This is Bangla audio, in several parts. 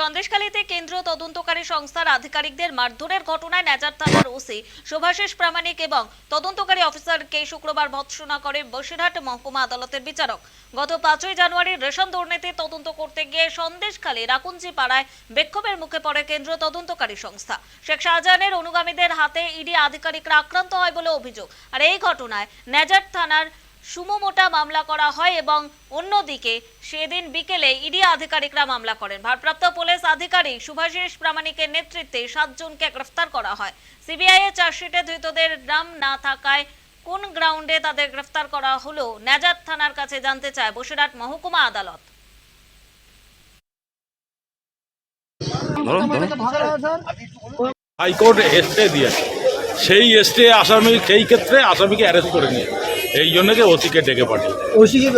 সন্দেশখালীতে কেন্দ্রীয় তদন্তকারী সংস্থার আধিকারিকদের মারধরের ঘটনায় নেজার থানার ওসি শুভাশিস প্রামাণিক এবং তদন্তকারী অফিসারকে শুক্রবার ভৎসনা করে বসিরহাট মহকুমা আদালতের বিচারক। গত পাঁচই জানুয়ারি রেশন দুর্নীতি তদন্ত করতে গিয়ে সন্দেশখালী রাকুঞ্জি পাড়ায় বিক্ষোভের মুখে পড়ে কেন্দ্রীয় তদন্তকারী সংস্থা। শেখ শাহজাহানের অনুগামীদের হাতে ইডি আধিকারিকরা আক্রান্ত হয় বলে অভিযোগ। আর এই ঘটনায় নেজার থানার সুমোমোটা মামলা করা হয় এবং অন্যদিকে সেদিন বিকেলে ইডি আধিকারিকরা মামলা করেন। ভারপ্রাপ্ত পুলিশ আধিকারিক সুভাষিস প্রামাণিকের নেতৃত্বে সাতজনকে গ্রেফতার করা হয়। সিবিআই এর চার্জশিটে ধৃতদের নাম না থাকায় কোন গ্রাউন্ডে তাদের গ্রেফতার করা হলো নেজাত থানার কাছে জানতে চায় বসিরহাট মহকুমা আদালত। হাইকোর্ট স্টে দিয়েছে। সেই স্টে আসামি সেই ক্ষেত্রে আসামিকে অ্যারেস্ট করে নিয়ে এই জন্য যে ওসিকে ডেকে ওসিকে? ওসিকে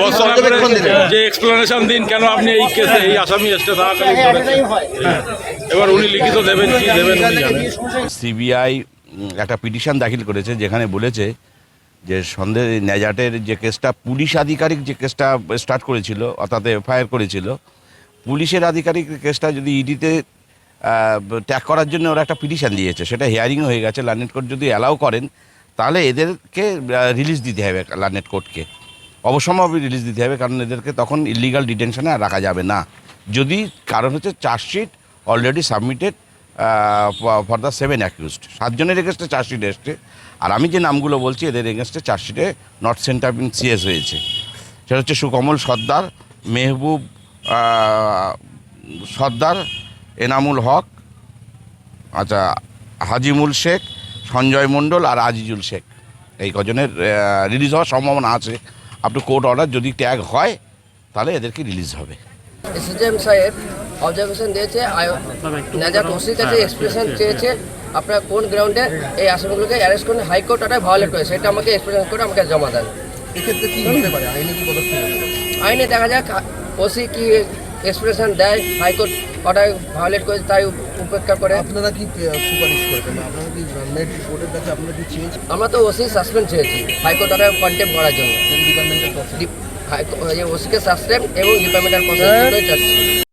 ভর্সনা করে যে এক্সপ্লেনেশন দিন কেন আপনি এই কেসে এই আসামি স্টে থাকাকালীন হ্যাঁ। এবার উনি লিখিত দেবেন কি দেবেন উনি জানেন। সিবিআই একটা পিটিশন দাখিল করেছে যেখানে বলেছে যে সন্দেহ ন্যাজাটের যে কেসটা পুলিশ আধিকারিক যে কেসটা স্টার্ট করেছিল অর্থাৎ এফআইআর করেছিল পুলিশের আধিকারিক কেসটা যদি ইডিতে ট্যাগ করার জন্য ওরা একটা পিটিশন দিয়েছে। সেটা হিয়ারিং হয়ে গেছে লার্নেট কোর্ট যদি অ্যালাউ করেন তাহলে এদেরকে রিলিজ দিতে হবে লার্নেট কোর্টকে অবশ্যম্ভাবী রিলিজ দিতে হবে, কারণ এদেরকে তখন ইলিগাল ডিটেনশনে আর রাখা যাবে না। যদি, কারণ হচ্ছে chargesheet already submitted for the seven accused সাতজনের এগেনস্টে চার্জশিট এসছে। আর আমি যে নামগুলো বলছি, এদের এগেনস্টে চার্জশিটে নট সেন্টার বিন সিএস হয়েছে। সেটা হচ্ছে সুকমল সর্দার, মেহবুব সর্দার, এনামুল হক আচ্ছা হাজিমুল শেখ সঞ্জয় মণ্ডল আর আজিজুল শেখ। এই কজনের রিলিজ হওয়ার সম্ভাবনা আছে। আপ টু কোর্ট অর্ডার যদি ট্যাগ হয় তাহলে এদেরকে রিলিজ হবে। এসএসএম সাহেব অবজারভেশন দিয়েছে নাজার ওসির কাছে এক্সপ্রেশন চেয়েছে আপনারা কোন গ্রাউন্ডে এই আসামিগুলোকে অ্যারেস্ট করে হাইকোর্ট অর্ডার ভায়োলেট করে সেটা আমাকে এক্সপ্রেশন করে আমাকে জমা দেন। এক্ষেত্রে কি হতে পারে? আইনি কি পদক্ষেপ হবে? আইনে দেখা যাক ওসি কি এক্সপ্রেশন দেয় হাইকোর্ট অর্ডার ভায়োলেট করে তাই উপেক্ষা করে। আপনারা কি সুপারিশ করবেন? আপনারা কি মেট রিপোর্টের কাছে আপনারা কি চেঞ্জ আমরা তো ওসি সাসপেন্ড চেয়েছি হাইকোর্ট অর্ডার কন্টেম্প করার জন্য। ডিপার্টমেন্টের প্রসেস ওসিকে সাসপেন্ড এবং ডিপার্টমেন্টের প্রসেস চাচ্ছি।